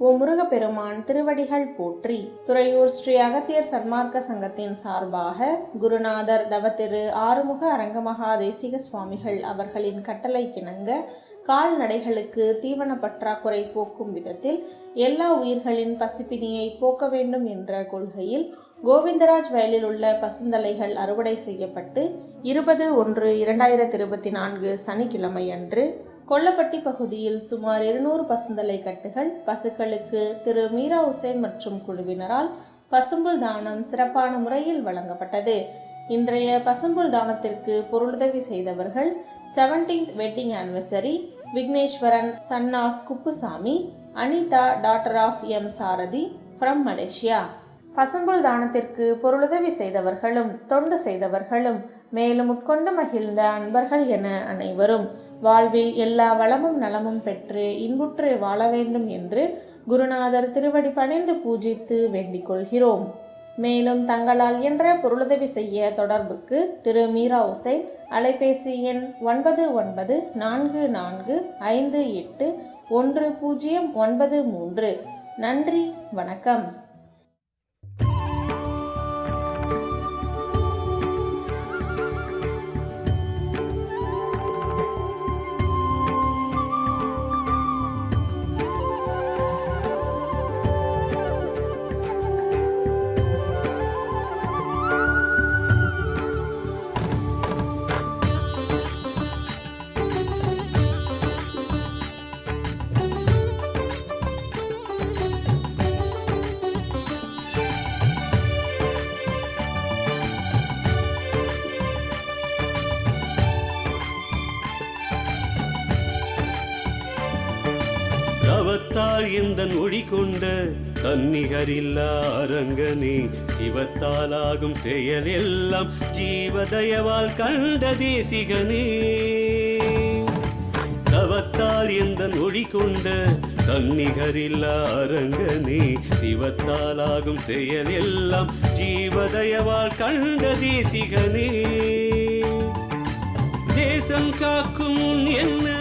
ஓ முருகப்பெருமான் திருவடிகள் போற்றி. துறையூர் ஸ்ரீ அகத்தியர் சன்மார்க்க சங்கத்தின் சார்பாக குருநாதர் தவத்திரு ஆறுமுக அரங்கமகா தேசிக சுவாமிகள் அவர்களின் கட்டளை கிணங்க கால்நடைகளுக்கு தீவன பற்றாக்குறை போக்கும் விதத்தில் எல்லா உயிர்களின் பசிப்பினியை போக்க வேண்டும் என்ற கொள்கையில் கோவிந்தராஜ் வயலில் உள்ள பசுந்தலைகள் அறுவடை செய்யப்பட்டு இருபது ஒன்று இரண்டாயிரத்தி இருபத்தி நான்கு சனிக்கிழமை அன்று கொல்லப்பட்டி பகுதியில் சுமார் இருநூறு பசுந்தலை கட்டுகள் பசுக்களுக்கு திரு மீரா உசேன் மற்றும் குழுவினரால் பசும்புல் தானம் சிறப்பான முறையில் வழங்கப்பட்டது. இன்றைய பசும்புல் தானத்திற்கு பொருளுதவி செய்தவர்கள் 17th wedding anniversary Vigneswaran son of Kuppusamy Anitha daughter of M Sarathi from Malaysia பசும்புல் தானத்திற்கு பொருளுதவி செய்தவர்களும் தொண்டு செய்தவர்களும் மேலும் உட்கொண்டு மகிழ்ந்த அன்பர்கள் என அனைவரும் வாழ்வில் எல்லா வளமும் நலமும் பெற்று இன்புற்று வாழ வேண்டும் என்று குருநாதர் திருவடி பணிந்து பூஜித்து வேண்டிக் கொள்கிறோம். மேலும் தங்களால் என்ற பொருளுதவி செய்ய தொடர்புக்கு திரு மீரா உசைன் அலைபேசி எண் ஒன்பது ஒன்பது நான்கு நான்கு ஐந்து எட்டு ஒன்று பூஜ்ஜியம் ஒன்பது மூன்று. நன்றி வணக்கம். தவத்தால் இந்த நொடி கொண்ட தன்னிகரில்லா அரங்கனே சிவத்தாலாகும் செயல் எல்லாம் ஜீவதயவால் கண்ட தேசிகனே. தவத்தால் இந்த நொடி கொண்ட தன்னிகரில்லா அரங்கனே சிவத்தாலாகும் செயல் எல்லாம் ஜீவதயவால் கண்ட தேசிகனே. தேசம் காக்கும் என்ன